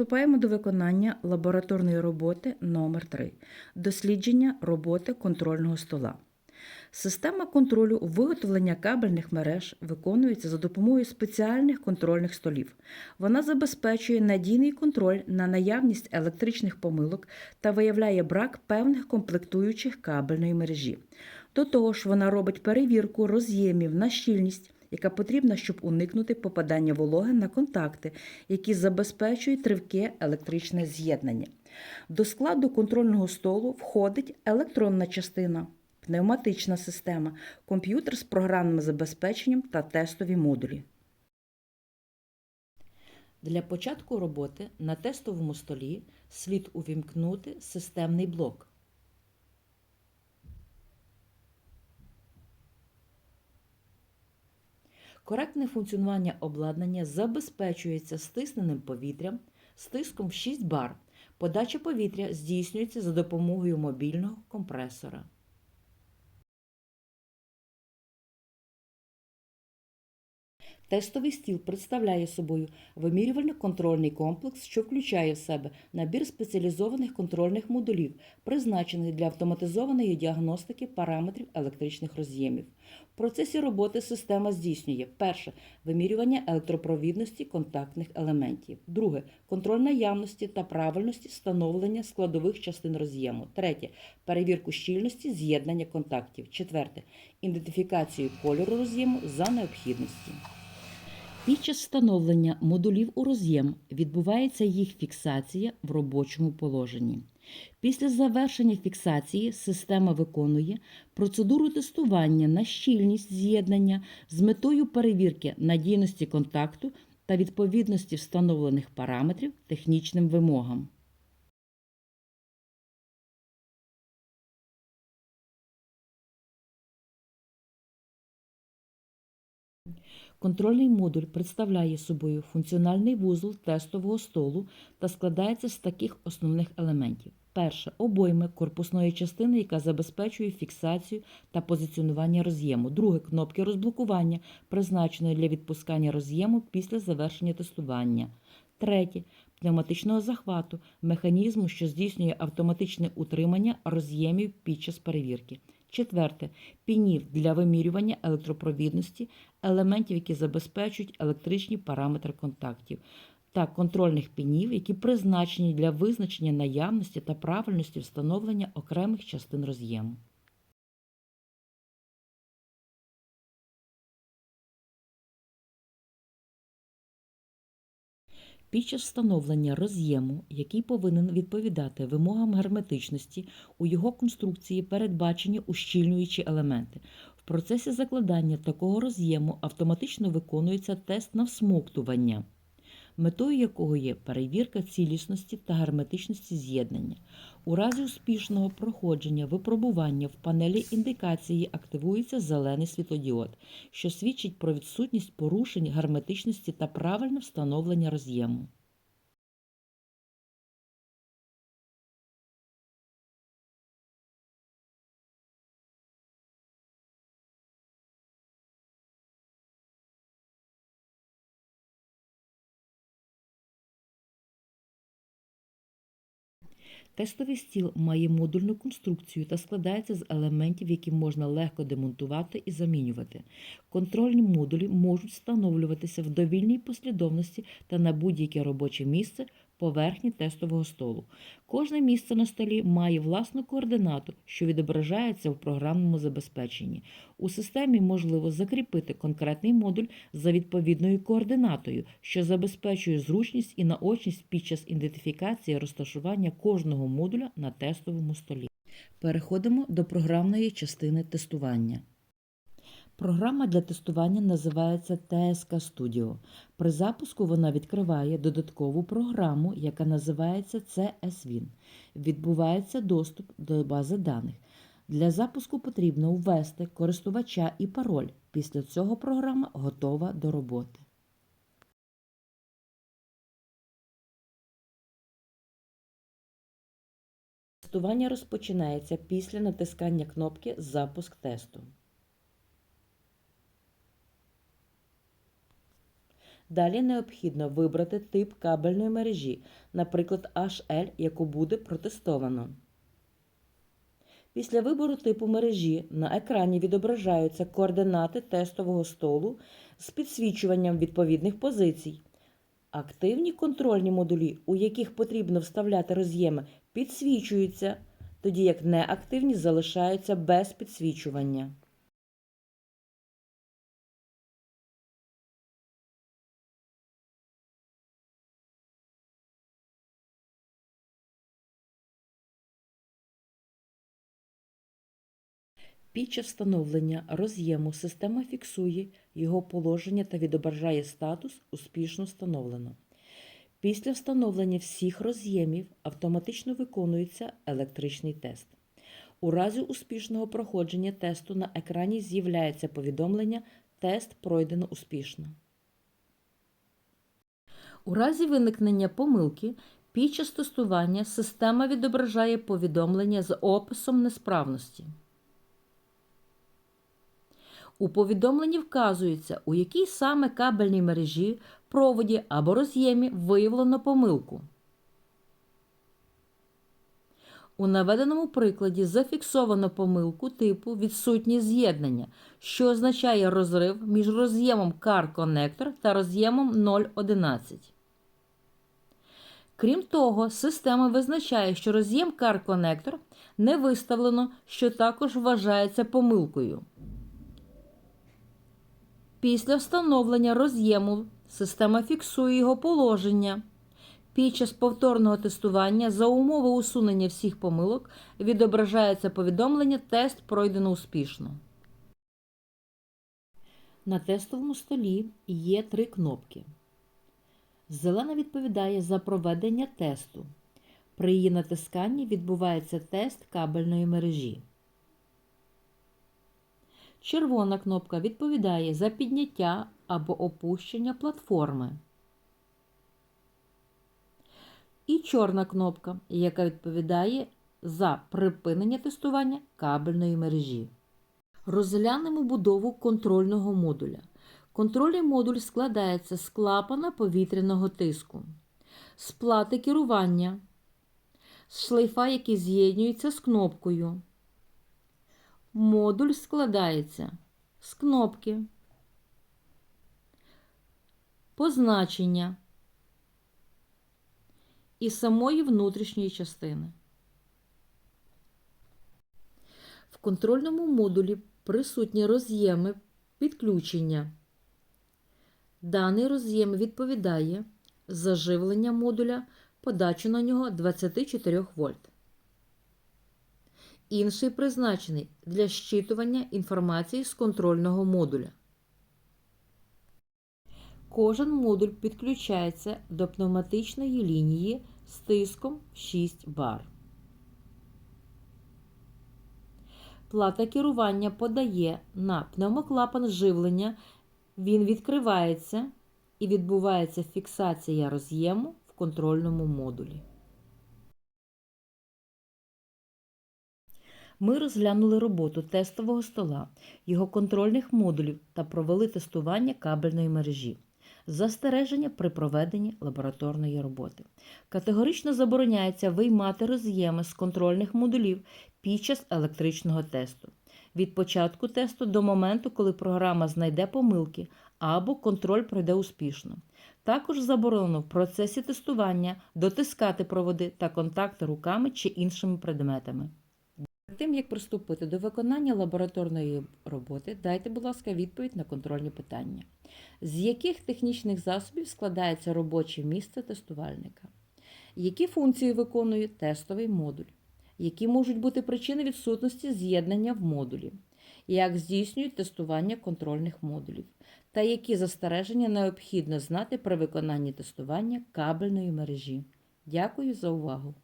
Приступаємо до виконання лабораторної роботи номер 3 Дослідження роботи контрольного стола. Система контролю виготовлення кабельних мереж виконується за допомогою спеціальних контрольних столів. Вона забезпечує надійний контроль на наявність електричних помилок та виявляє брак певних комплектуючих кабельної мережі. До того ж, вона робить перевірку роз'ємів на щільність, яка потрібна, щоб уникнути попадання вологи на контакти, які забезпечують тривке електричне з'єднання. До складу контрольного столу входить електронна частина, пневматична система, комп'ютер з програмним забезпеченням та тестові модулі. Для початку роботи на тестовому столі слід увімкнути системний блок. Коректне функціонування обладнання забезпечується стисненим повітрям з тиском в 6 бар. Подача повітря здійснюється за допомогою мобільного компресора. Тестовий стіл представляє собою вимірювально-контрольний комплекс, що включає в себе набір спеціалізованих контрольних модулів, призначених для автоматизованої діагностики параметрів електричних роз'ємів. В процесі роботи система здійснює перше вимірювання електропровідності контактних елементів, друге контроль наявності та правильності встановлення складових частин роз'єму, третє перевірку щільності з'єднання контактів, четверте ідентифікацію кольору роз'єму за необхідності. Під час встановлення модулів у роз'єм відбувається їх фіксація в робочому положенні. Після завершення фіксації система виконує процедуру тестування на щільність з'єднання з метою перевірки надійності контакту та відповідності встановлених параметрів технічним вимогам. Контрольний модуль представляє собою функціональний вузол тестового столу та складається з таких основних елементів. Перше обойми корпусної частини, яка забезпечує фіксацію та позиціонування роз'єму. Друге кнопки розблокування, призначеної для відпускання роз'єму після завершення тестування. Третє пневматичного захвату, механізму, що здійснює автоматичне утримання роз'ємів під час перевірки. Четверте пінів для вимірювання електропровідності, елементів, які забезпечують електричні параметри контактів, та контрольних пінів, які призначені для визначення наявності та правильності встановлення окремих частин роз'єму. Під час встановлення роз'єму, який повинен відповідати вимогам герметичності, у його конструкції передбачені ущільнюючі елементи. В процесі закладання такого роз'єму автоматично виконується тест на всмоктування, метою якого є перевірка цілісності та герметичності з'єднання. У разі успішного проходження випробування в панелі індикації активується зелений світлодіод, що свідчить про відсутність порушень герметичності та правильне встановлення роз'єму. Тестовий стіл має модульну конструкцію та складається з елементів, які можна легко демонтувати і замінювати. Контрольні модулі можуть встановлюватися в довільній послідовності та на будь-яке робоче місце поверхні тестового столу. Кожне місце на столі має власну координату, що відображається в програмному забезпеченні. У системі можливо закріпити конкретний модуль за відповідною координатою, що забезпечує зручність і наочність під час ідентифікації розташування кожного модуля на тестовому столі. Переходимо до програмної частини тестування. Програма для тестування називається TSK Studio. При запуску вона відкриває додаткову програму, яка називається CSWIN. Відбувається доступ до бази даних. Для запуску потрібно ввести користувача і пароль. Після цього програма готова до роботи. Тестування розпочинається після натискання кнопки Запуск тесту. Далі необхідно вибрати тип кабельної мережі, наприклад, HL, яку буде протестовано. Після вибору типу мережі на екрані відображаються координати тестового столу з підсвічуванням відповідних позицій. Активні контрольні модулі, у яких потрібно вставляти роз'єми, підсвічуються, тоді як неактивні залишаються без підсвічування. Під час встановлення роз'єму система фіксує його положення та відображає статус успішно встановлено. Після встановлення всіх роз'ємів автоматично виконується електричний тест. У разі успішного проходження тесту на екрані з'являється повідомлення Тест пройдено успішно. У разі виникнення помилки під час тестування система відображає повідомлення з описом несправності. У повідомленні вказується, у якій саме кабельній мережі, проводі або роз'ємі виявлено помилку. У наведеному прикладі зафіксовано помилку типу відсутність з'єднання, що означає розрив між роз'ємом CAR Connector та роз'ємом 0.11. Крім того, система визначає, що роз'єм CAR Connector не виставлено, що також вважається помилкою. Після встановлення роз'єму система фіксує його положення. Під час повторного тестування за умови усунення всіх помилок відображається повідомлення Тест пройдено успішно. На тестовому столі є три кнопки. Зелена відповідає за проведення тесту. При її натисканні відбувається тест кабельної мережі. Червона кнопка відповідає за підняття або опущення платформи. І чорна кнопка, яка відповідає за припинення тестування кабельної мережі. Розглянемо будову контрольного модуля. Контрольний модуль складається з клапана повітряного тиску, з плати керування, з шлейфа, який з'єднюється з кнопкою. Модуль складається з кнопки, позначення і самої внутрішньої частини. В контрольному модулі присутні роз'єми підключення. Даний роз'єм відповідає за живлення модуля, подачу на нього 24 вольт. Інший призначений для щитування інформації з контрольного модуля. Кожен модуль підключається до пневматичної лінії з тиском 6 бар. Плата керування подає на пневмоклапан живлення, він відкривається і відбувається фіксація роз'єму в контрольному модулі. Ми розглянули роботу тестового стола, його контрольних модулів та провели тестування кабельної мережі. Застереження при проведенні лабораторної роботи. Категорично забороняється виймати роз'єми з контрольних модулів під час електричного тесту. Від початку тесту до моменту, коли програма знайде помилки або контроль пройде успішно. Також заборонено в процесі тестування дотискати проводи та контакти руками чи іншими предметами. Тим, як приступити до виконання лабораторної роботи, дайте, будь ласка, відповідь на контрольні питання. З яких технічних засобів складається робоче місце тестувальника? Які функції виконує тестовий модуль? Які можуть бути причини відсутності з'єднання в модулі? Як здійснюють тестування контрольних модулів? Та які застереження необхідно знати при виконанні тестування кабельної мережі? Дякую за увагу!